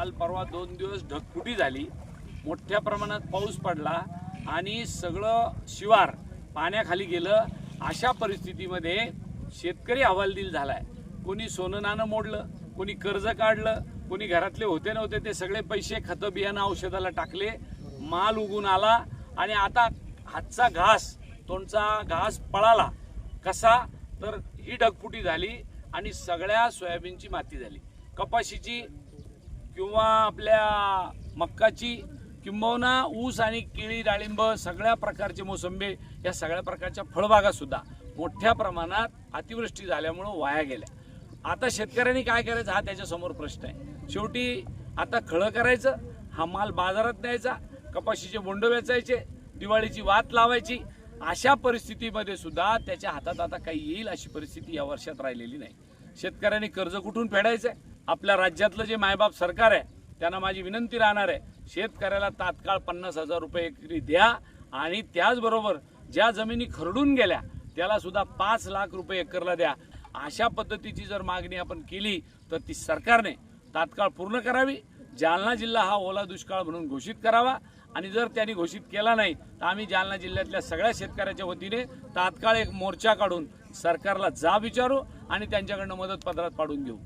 काल परवा दोन दिवस ढगफुटी झाली. मोठ्या प्रमाणात पाऊस पडला आणि सगळं शिवार पाण्याखाली गेलं. अशा परिस्थितीमध्ये शेतकरी हवालदिल आहे कोणी सोनं नाणं मोडलं कोणी कर्ज काढलं कोणी घरातले होते नव्हते ते सगळे पैसे खतं बियाणं औषधाला टाकले. माल उगून आला आणि आता हातचा घास तोंडचा घास पळाला. कसा? तर ही ढगफुटी झाली आणि सगळ्या सोयाबीनची माती झाली. कपाशीची किंवा आपल्या मक्काची किंबहुना ऊस आणि केळी डाळिंब सगळ्या प्रकारचे मोसंबे या सगळ्या प्रकारच्या फळबागासुद्धा मोठ्या प्रमाणात अतिवृष्टी झाल्यामुळं वाया गेल्या. आता शेतकऱ्यांनी काय करायचं? हा त्याच्यासमोर प्रश्न आहे. शेवटी आता खळं करायचं हा माल बाजारात न्यायचा कपाशीचे बोंड वेचायचे दिवाळीची वात लावायची अशा परिस्थितीमध्ये सुद्धा त्याच्या हातात आता काही येईल अशी परिस्थिती या वर्षात राहिलेली नाही. शेतकऱ्यांनी कर्ज कुठून फेडायचं आहे आपल्या राज्यातलं जे मायबाप सरकार आहे त्यांना माझी विनंती राहणार आहे शेतकऱ्याला तात्काळ पन्नास हजार रुपये एकरी द्या आणि त्याचबरोबर ज्या जमिनी खरडून गेल्या त्याला सुद्धा पाच लाख रुपये एकरला द्या. अशा पद्धतीची जर मागणी आपण केली तर ती सरकारने तात्काळ पूर्ण करावी. जालना जिल्हा हा ओला दुष्काळ म्हणून घोषित करावा. आणि जर त्यांनी घोषित केला नाही तर आम्ही जालना जिल्ह्यातल्या सगळ्या शेतकऱ्याच्या वतीने तात्काळ एक मोर्चा काढून सरकारला जाब विचारू आणि त्यांच्याकडनं मदत पत्रात पाडून घेऊ.